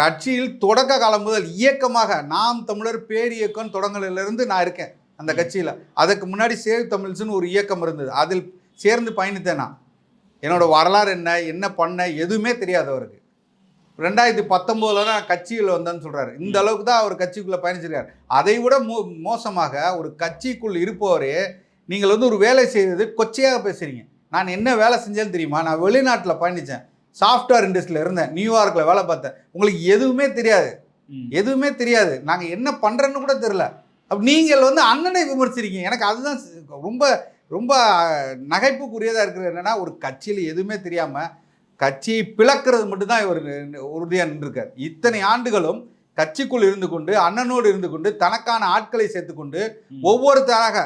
கட்சியில் தொடக்க காலம் முதல் இயக்கமாக நாம் தமிழர் பேரியக்கம் தொடங்கலிருந்து நான் இருக்கேன் அந்த கட்சியில். அதுக்கு முன்னாடி சேவ் தமிழ்ஸ்னு ஒரு இயக்கம் இருந்தது. அதில் சேர்ந்து பயணித்தேன் நான். என்னோட வரலாறு என்ன என்ன பண்ண எதுவுமே தெரியாது அவருக்கு. ரெண்டாயிரத்தி பத்தொம்போதில் நான் கட்சியில் வந்தேன்னு சொல்கிறாரு இந்த அளவுக்கு தான் அவர் கட்சிக்குள்ளே பயணிச்சிருக்காரு. அதை விட மோ மோசமாக ஒரு கட்சிக்குள் இருப்பவரே நீங்கள் வந்து ஒரு வேலை செய்தது கொச்சையாக பேசுகிறீங்க நான் என்ன வேலை செஞ்சேன்னு தெரியுமா? நான் வெளிநாட்டில் பயணித்தேன். சாஃப்ட்வேர் இண்டஸ்ட்ரியில் இருந்தேன். நியூயார்க்கில் வேலை பார்த்தேன். உங்களுக்கு எதுவுமே தெரியாது. எதுவுமே தெரியாது. நாங்கள் என்ன பண்ணுறேன்னு கூட தெரில அப்ப நீங்கள் வந்து அண்ணனை விமர்சிக்கிறீங்க. எனக்கு அதுதான் ரொம்ப ரொம்ப நகைப்புக்குரியதாக இருக்கிறது என்னன்னா ஒரு கட்சியில் எதுவுமே தெரியாமல் கட்சியை பிளக்கிறது மட்டும்தான் இவர் உறுதியாக நின்றுருக்கார். இத்தனை ஆண்டுகளும் கட்சிக்குள் இருந்து கொண்டு அண்ணனோடு இருந்து கொண்டு தனக்கான ஆட்களை சேர்த்துக்கொண்டு ம். ஒவ்வொருத்தராக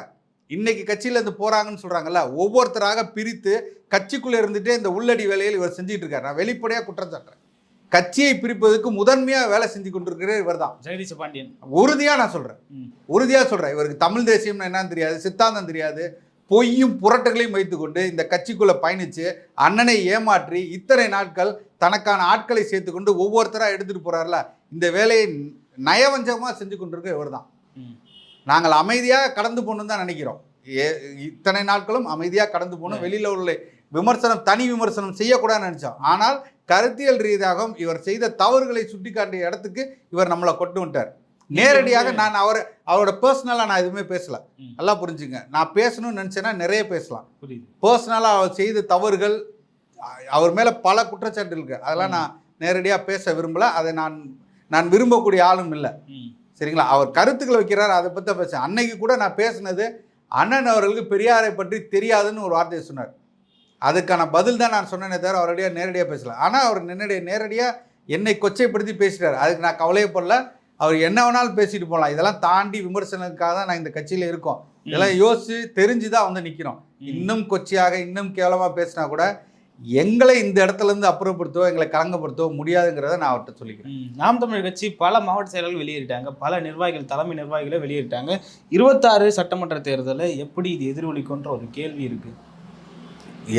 இன்னைக்கு கட்சியில இருந்து போறாங்கன்னு சொல்றாங்கல்ல ஒவ்வொருத்தராக பிரித்து கட்சிக்குள்ள இருந்துட்டே இந்த உள்ளடி வேலையில் இவர் செஞ்சுட்டு இருக்காரு. நான் வெளிப்படையா குற்றம் சாட்டுறேன். கட்சியை பிரிப்பதற்கு முதன்மையா வேலை செஞ்சு கொண்டிருக்கிற இவர் தான். ஜெகதீச பாண்டியன். உறுதியா நான் சொல்றேன். ம். உறுதியா சொல்றேன். இவருக்கு தமிழ் தேசியம்னு என்னன்னு தெரியாது சித்தாந்தம் தெரியாது. பொய்யும் புரட்டுகளையும் வைத்துக்கொண்டு இந்த கட்சிக்குள்ள பயணிச்சு அண்ணனை ஏமாற்றி இத்தனை நாட்கள் தனக்கான ஆட்களை சேர்த்துக்கொண்டு ஒவ்வொருத்தராக எடுத்துகிட்டு போகிறார்ல இந்த வேலையை நயவஞ்சகமாக செஞ்சு கொண்டிருக்க இவர் தான். நாங்கள் அமைதியாக கடந்து போகணும்னு தான் நினைக்கிறோம். ஏ இத்தனை நாட்களும் அமைதியாக கடந்து போகணும். வெளியில் உள்ள விமர்சனம் தனி விமர்சனம் செய்யக்கூடாதுன்னு நினச்சோம். ஆனால் கருத்தியல் ரீதியாகவும் இவர் செய்த தவறுகளை சுட்டிக்காட்டிய இடத்துக்கு இவர் நம்மளை கொண்டு விட்டார் நேரடியாக நான் அவர் அவரோட பர்சனலாக நான் எதுவுமே பேசல. நல்லா புரிஞ்சுங்க. நான் பேசணும்னு நினச்சேன்னா நிறைய பேசலாம். பர்சனலாக அவர் செய்த தவறுகள் அவர் மேலே பல குற்றச்சாட்டு இருக்கு. அதெல்லாம் நான் நேரடியாக பேச விரும்பல. அதை நான் நான் விரும்பக்கூடிய ஆளும் இல்லை. சரிங்களா? அவர் கருத்துக்களை வைக்கிறார் அதை பற்றி பேச அன்னைக்கு கூட நான் பேசினது அண்ணன் அவர்களுக்கு பெரியாரை பற்றி தெரியாதுன்னு ஒரு வார்த்தையை சொன்னார். அதுக்கான பதில் தான் நான் சொன்னேனே தவிர அவரடியாக நேரடியாக பேசல. ஆனால் அவர் நேரடியாக நேரடியாக என்னை கொச்சைப்படுத்தி பேசிட்டார். அதுக்கு நான் கவலையப்படல அவர் என்ன வேணாலும் பேசிட்டு போகலாம் இதெல்லாம் தாண்டி விமர்சனத்துக்காக தான் நான் இந்த கட்சியில் இருக்கோம். இதெல்லாம் யோசிச்சு தெரிஞ்சு தான் வந்து நிற்கிறோம் இன்னும் கொச்சையாக இன்னும் கேவலமாக பேசினா கூட எங்களை இந்த இடத்துல இருந்து அப்புறப்படுத்தவோ எங்களை கலங்கப்படுத்தவோ முடியாதுங்கிறத நான் அவர்கிட்ட சொல்லிக்கிறேன். நாம் தமிழர் கட்சி பல மாவட்ட செயலர்கள் வெளியேறிட்டாங்க பல நிர்வாகிகள் தலைமை நிர்வாகிகளை வெளியேறிட்டாங்க இருபத்தாறு சட்டமன்ற தேர்தலில் எப்படி இது எதிரொலிக்குன்ற ஒரு கேள்வி இருக்கு.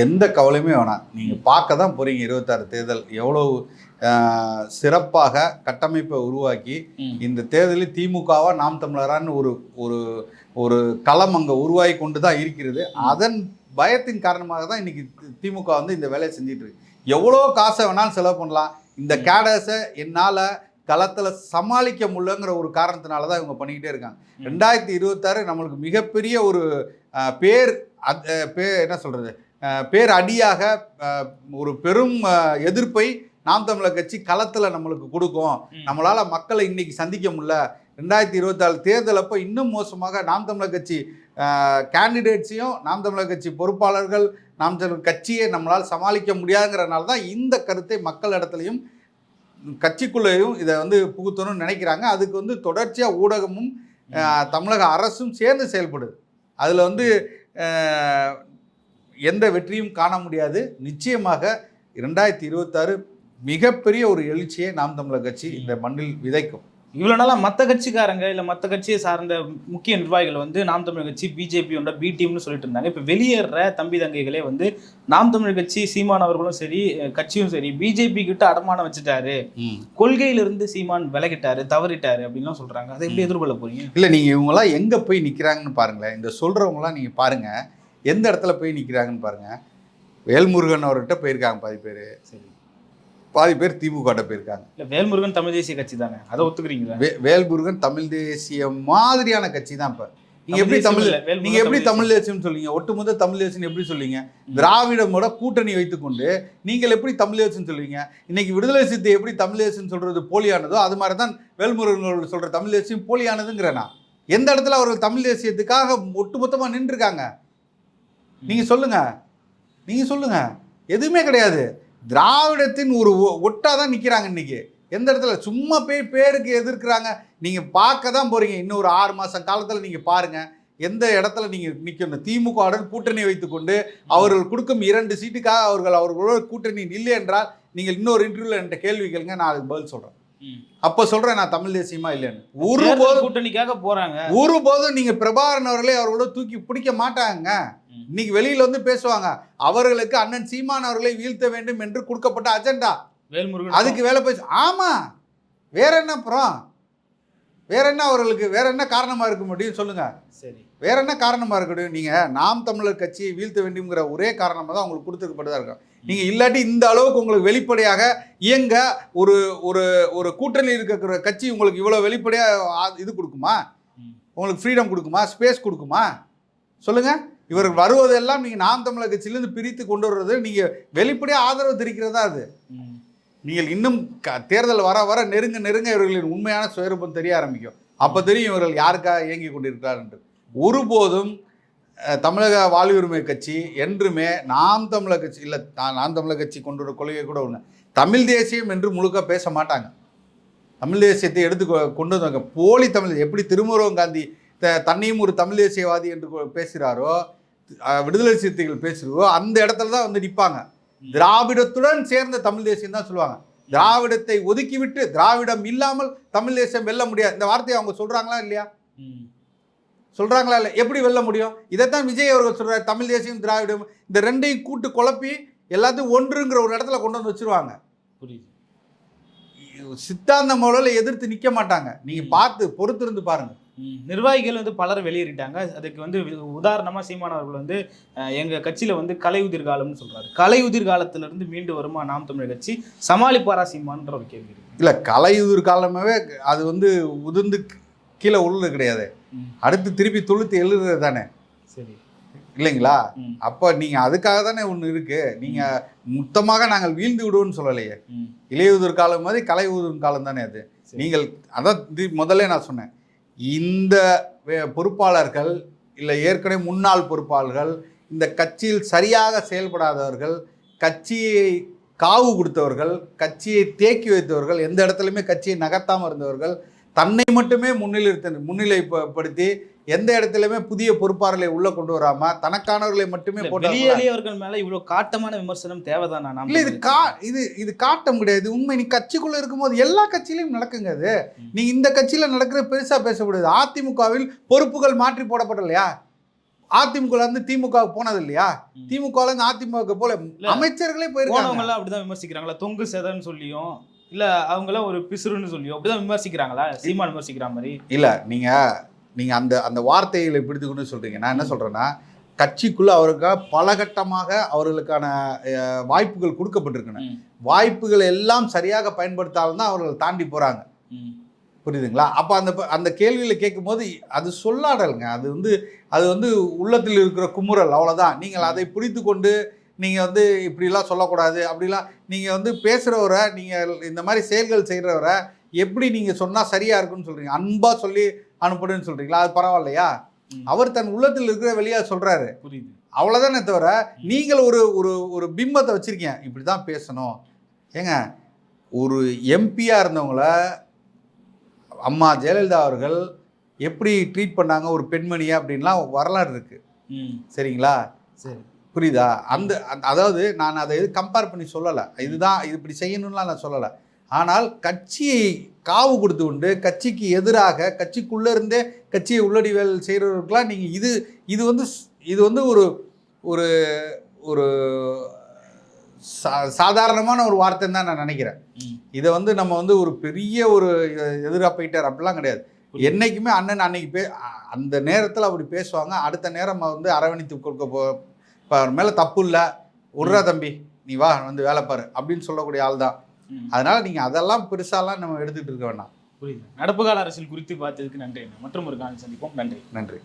எந்த கவலையுமே வேணாம். நீங்கள் பார்க்க தான் போகிறீங்க இருபத்தாறு தேர்தல். எவ்வளவு ஆஹ், சிறப்பாக கட்டமைப்பை உருவாக்கி. இந்த தேர்தலில் திமுகவா நாம் தமிழரான்னு ஒரு ஒரு ஒரு களம் அங்கே உருவாகி கொண்டு தான் இருக்கிறது அதன் பயத்தின் காரணமாக தான் இன்னைக்கு தி- திமுக வந்து இந்த வேலையை செஞ்சிட்டு இருக்கு. எவ்வளோ காசை வேணாலும் செலவு பண்ணலாம். இந்த கேடஸை என்னால் களத்தில் சமாளிக்க முடியலங்கிற ஒரு காரணத்தினால தான் இவங்க பண்ணிக்கிட்டே இருக்காங்க. ரெண்டாயிரத்தி இருபத்தாறு நம்மளுக்கு மிகப்பெரிய ஒரு பேர் அத் அஹ், பே என்ன சொல்கிறது பேர் அடியாக ஒரு பெரும் எதிர்ப்பை நாம் தமிழர் கட்சி களத்தில் நம்மளுக்கு கொடுக்கும். நம்மளால மக்களை இன்னைக்கு சந்திக்க முடியல. ரெண்டாயிரத்தி இருபத்தாறு தேர்தல் அப்போ இன்னும் மோசமாக நாம் தமிழர் கட்சி கேண்டிடேட்ஸையும் நாம் தமிழர் கட்சி பொறுப்பாளர்கள் நாம் தமிழர் கட்சியை நம்மளால் சமாளிக்க முடியாதுங்கிறனால தான் இந்த கருத்தை மக்கள் இடத்துலையும் கட்சிக்குள்ளேயும் இதை வந்து புகுத்தணும்னு நினைக்கிறாங்க. அதுக்கு வந்து தொடர்ச்சியாக ஊடகமும் தமிழக அரசும் சேர்ந்து செயல்படுது. அதில் வந்து எந்த வெற்றியும் காண முடியாது. நிச்சயமாக ரெண்டாயிரத்தி இருபத்தாறு மிகப்பெரிய ஒரு எழுச்சியை நாம் தமிழர் கட்சி இந்த மண்ணில் விதைக்கும். இவ்வளோ நாளாக மற்ற கட்சிக்காரங்க இல்லை மற்ற கட்சியை சார்ந்த முக்கிய நிர்வாகிகள் வந்து நாம் தமிழர் கட்சி பிஜேபியோட பி டீம்னு சொல்லிட்டு இருந்தாங்க. இப்போ வெளியேற தம்பி தங்கைகளே வந்து நாம் தமிழர் கட்சி சீமான் அவர்களும் சரி கட்சியும் சரி பிஜேபி கிட்ட அடமானம் வச்சுட்டாரு. கொள்கையிலிருந்து சீமான் விலகிட்டாரு தவறிட்டாரு அப்படின்லாம் சொல்றாங்க. அதை எப்படி எதிர்கொள்ள போறீங்க? இல்லை நீங்கள் இவங்களாம் எங்கே போய் நிற்கிறாங்கன்னு பாருங்களேன். இந்த சொல்கிறவங்களாம் நீங்கள் பாருங்கள் எந்த இடத்துல போய் நிற்கிறாங்கன்னு பாருங்கள் வேல்முருகன் அவர்கிட்ட போயிருக்காங்க பாதி பேர். சரி. பாதி பேர் திமுகட்ட போயிருக்காங்க. இல்ல வேல்முருகன் தமிழ் தேசிய கட்சி தானே? அதை ஒத்துக்கிறீங்களா? வே வேல்முருகன் தமிழ் தேசிய மாதிரியான கட்சி தான் இப்போ. நீங்கள் எப்படி தமிழ் இல்ல, வேல்முருகன் நீங்க எப்படி தமிழ் தேசியம். சொல்லுவீங்க ஒட்டுமொத்த தமிழ் தேசியம் எப்படி சொல்லுவீங்க திராவிடமோட கூட்டணி வைத்துக்கொண்டு நீங்கள் எப்படி தமிழ் தேசியம் சொல்லுவீங்க இன்னைக்கு விடுதலை சித்தை எப்படி தமிழ் தேசியம் சொல்றது போலியானதோ அது மாதிரி தான் வேல்முருகன் சொல்ற தமிழ் தேசியம் போலியானதுங்கிறேன் எந்த இடத்துல அவர்கள் தமிழ் தேசியத்துக்காக ஒட்டுமொத்தமாக நின்றுருக்காங்க? நீங்க சொல்லுங்க. நீங்க சொல்லுங்க. எதுவுமே கிடையாது. திராவிடத்தின் ஒரு ஒட்டா தான் நிற்கிறாங்க இன்னைக்கு. எந்த இடத்துல? சும்மா போய் பேருக்கு எதிர்க்கிறாங்க. நீங்கள் பார்க்க தான் போகிறீங்க இன்னும் ஒரு ஆறு மாதம் காலத்தில் நீங்கள் பாருங்கள் எந்த இடத்துல நீங்கள் நிற்கணும் திமுகவுடன் கூட்டணி வைத்துக்கொண்டு அவர்கள் கொடுக்கும் இரண்டு சீட்டுக்காக அவர்கள் அவர்களோட கூட்டணி இல்லை என்றால் நீங்கள் இன்னொரு இன்டர்வியூவில் என்கிட்ட கேள்வி கேளுங்க. நான் அதுக்கு பதில் சொல்கிறேன். அப்போ சொல்கிறேன் நான் தமிழ் தேசியமா இல்லைன்னு ஒருபோதும் கூட்டணிக்காக போறாங்க. ஒருபோதும் நீங்க பிரபாகரன் அவர்களே அவர்களோட தூக்கி பிடிக்க மாட்டாங்க. இன்னைக்கு வெளியில வந்து பேசுவாங்க அவர்களுக்கு அண்ணன் சீமான் அவர்களை வீழ்த்த வேண்டும் என்று கொடுக்கப்பட்ட அஜெண்டா வேல்முருகன் அதுக்கு வேலை பேச ஆமா. வேற என்ன அப்புறம்? வேற என்ன அவர்களுக்கு? வேற என்ன காரணமா இருக்க முடியும் சொல்லுங்க. சரி. வேற என்ன காரணமா இருக்க முடியும் நீங்க நாம் தமிழர் கட்சியை வீழ்த்த வேண்டும்ங்கிற ஒரே காரணமா தான் உங்களுக்கு கொடுத்துக்கப்பட்டதா இருக்கும் நீங்க இல்லாட்டி இந்த அளவுக்கு உங்களுக்கு வெளிப்படையாக இயங்க ஒரு ஒரு ஒரு கூட்டணி இருக்கிற கட்சி உங்களுக்கு இவ்வளவு வெளிப்படையா ஆ- இது கொடுக்குமா. உங்களுக்கு ஃப்ரீடம் கொடுக்குமா? ஸ்பேஸ் கொடுக்குமா? சொல்லுங்க. இவர் வருவதெல்லாம் நீங்க நாம் தமிழர் கட்சியிலிருந்து பிரித்து கொண்டு வர்றது நீங்க வெளிப்படையா ஆதரவு தெரிவிக்கிறதா அது. நீங்கள் இன்னும் க- தேர்தல் வர வர நெருங்க நெருங்க இவர்களின் உண்மையான சுயரூபம் தெரிய ஆரம்பிக்கும். அப்போ தெரியும் இவர்கள் யாருக்காக இயங்கி கொண்டிருக்கிறார் என்று. ஒருபோதும் தமிழக வாழ்வு உரிமை கட்சி என்றுமே நாம் தமிழர் கட்சி இல்லை நாம் தமிழர் கட்சி கொண்டு வர கொள்கை கூட ஒன்று தமிழ் தேசியம் என்று முழுக்க பேச மாட்டாங்க. தமிழ் தேசியத்தை எடுத்து கொண்டு வந்தாங்க. போலி தமிழ் எப்படி திருமுருகன் காந்தி த- தன்னையும் ஒரு தமிழ் தேசியவாதி என்று பேசுகிறாரோ விடுதலை சிறுத்தைகள் பேசுகிறோ அந்த இடத்துல தான் வந்து நிற்பாங்க திராவிடத்துடன் சேர்ந்த தமிழ் தேசியம் தான் சொல்லுவாங்க. திராவிடத்தை ஒதுக்கிவிட்டு திராவிடம் இல்லாமல் தமிழ் தேசம் வெல்ல முடியாது. இந்த வார்த்தையை அவங்க சொல்றாங்களா இல்லையா? ம். சொல்றாங்களா இல்லை எப்படி வெல்ல முடியும்? இதைத்தான் விஜய் அவர்கள் சொல்றாரு தமிழ் தேசியம் திராவிடம் இந்த ரெண்டையும் கூட்டு குழப்பி எல்லாத்தையும் ஒன்றுங்கிற ஒரு இடத்துல கொண்டு வந்து வச்சிருவாங்க. புரியுது. சித்தாந்த முறையில் எதிர்த்து நிற்க மாட்டாங்க. நீங்க பார்த்து பொறுத்திருந்து பாருங்க. ம். நிர்வாகிகள் வந்து பலர் வெளியேறிட்டாங்க. அதுக்கு வந்து வி- உதாரணமா சீமானவர்கள் வந்து அஹ், எங்க கட்சியில வந்து கலை உதிர்காலம்னு சொல்றாரு. கலை உதிர்காலத்துல இருந்து மீண்டு வருமா நாம் தமிழர் கட்சி? சமாளிப்பாரா சீமான்ற ஒரு கேள்வி இல்ல கலையுதிர் காலமாவே அது வந்து உதிர்ந்து கீழே உழுது கிடையாது. அடுத்து திருப்பி துளுத்து எழுதுறது தானே. சரி. இல்லைங்களா. அப்போ நீங்க அதுக்காக தானே ஒன்று இருக்கு. நீங்க மொத்தமாக நாங்கள் வீழ்ந்து விடுவோம்னு சொல்லலையே. ம். இலையுதிர் காலம் மாதிரி கலை உதிர் காலம் தானே அது. நீங்கள் அதான் முதல்ல நான் சொன்னேன். இந்த பொறுப்பாளர்கள் இல்லை ஏற்கனவே முன்னாள் பொறுப்பாளர்கள் இந்த கட்சியில் சரியாக செயல்படாதவர்கள் கட்சியை காவு கொடுத்தவர்கள் கட்சியை தேக்கி வைத்தவர்கள் எந்த இடத்துலையுமே கட்சியை நகர்த்தாமல் இருந்தவர்கள் தன்னை மட்டுமே முன்னிலை முன்னிலைப்படுத்தி எந்த இடத்துலையுமே புதிய பொறுப்பாளர்களை உள்ள கொண்டு வராம தனக்கானவர்களை மட்டுமே வெளியேறியவர்கள் மேல இவ்வளவு காட்டமான விமர்சனம் தேவைதானா இல்ல இது கா? இது இது காட்டம் கிடையாது. உண்மை. நீ கட்சிக்குள்ள இருக்கும்போது எல்லா கட்சியிலையும் நடக்குங்க அது. நீ இந்த கட்சியில நடக்கிற பெருசா பேசக்கூடாது. அதிமுகவில் பொறுப்புகள் மாற்றி போடப்படலையா? அதிமுக ல இருந்து திமுக வுக்கு போனது இல்லையா ம். திமுக ல இருந்து அதிமுக போல. அமைச்சர்களே போயிருக்காங்க. அப்படிதான் விமர்சிக்கிறாங்களா? தொங்கு செதன்னு சொல்லியும் இல்ல அவங்க எல்லாம் ஒரு பிசுறுன்னு சொல்லியும் அப்படிதான் விமர்சிக்கிறாங்களா? சீமான் விமர்சிக்கிற மாதிரி? இல்ல நீங்க நீங்க அந்த அந்த வார்த்தைகளை பிடித்துக்கொண்டு சொல்றீங்க. நான் என்ன சொல்றேன்னா கட்சிக்குள்ள அவருக்கு பலகட்டமாக அவர்களுக்கான வாய்ப்புகள் கொடுக்கப்பட்டிருக்கணும். வாய்ப்புகள் எல்லாம் சரியாக பயன்படுத்தாலும் அவர்கள் தாண்டி போறாங்க. ம். புரியுதுங்களா? அப்போ அந்த அந்த கேள்வியில் கேட்கும்போது அது சொல்லாடலுங்க. அது வந்து அது வந்து உள்ளத்தில் இருக்கிற குமுறல். அவ்வளோதான் நீங்கள் அதை பிடித்து கொண்டு நீங்கள் வந்து இப்படிலாம் சொல்லக்கூடாது அப்படிலாம் நீங்கள் வந்து பேசுகிறவரை நீங்கள் இந்த மாதிரி செயல்கள் செய்கிறவரை எப்படி நீங்கள் சொன்னால் சரியாக இருக்குன்னு சொல்கிறீங்க அன்பாக சொல்லி அனுப்புடுன்னு சொல்கிறீங்களா அது பரவாயில்லையா. அவர் தன் உள்ளத்தில் இருக்கிற வெளியாக சொல்கிறாரு புரியுது. அவ்வளோதானே தவிர நீங்கள் ஒரு ஒரு ஒரு பிம்பத்தை வச்சுருக்கீங்க. இப்படி தான் பேசணும். ஏங்க ஒரு எம்பியாக இருந்தவங்கள அம்மா ஜெயலலிதா அவர்கள் எப்படி ட்ரீட் பண்ணாங்க? ஒரு பெண்மணியை அப்படின்லாம் வரலாறு இருக்குது ம். சரிங்களா? சரி. புரியுதா? அந்த அதாவது நான் அதை கம்பேர் பண்ணி சொல்லலை. இதுதான் இது இப்படி செய்யணும்லாம் நான் சொல்லலை. ஆனால் கட்சியை காவு கொடுத்து கொண்டு கட்சிக்கு எதிராக கட்சிக்குள்ளே இருந்தே கட்சியை உள்ளடி வேலை செய்கிறவர்களுக்கெல்லாம் நீங்கள் இது இது வந்து இது வந்து ஒரு ஒரு ஒரு சா சாதாரணமான ஒரு வார்த்தைன்னு தான் நான் நினைக்கிறேன். இதை வந்து நம்ம வந்து ஒரு பெரிய ஒரு எதிராக போயிட்டார் அப்படிலாம் கிடையாது. என்னைக்குமே அண்ணன் அன்னைக்கு பே அந்த நேரத்தில் அப்படி பேசுவாங்க. அடுத்த நேரம் வந்து அரவணைத்து கொடுக்க போ இப்போ மேலே தப்பு இல்லை. விட்றா தம்பி நீ வா வந்து வேலை பாரு அப்படின்னு சொல்லக்கூடிய ஆள் தான். அதனால நீங்கள் அதெல்லாம் பெருசாலாம் நம்ம எடுத்துகிட்டு இருக்க வேண்டாம் புரியுது. நடப்பு கால அரசியல் குறித்து பார்த்ததுக்கு நன்றி மற்றும் ஒரு காலம் சந்திப்போம். நன்றி. நன்றி.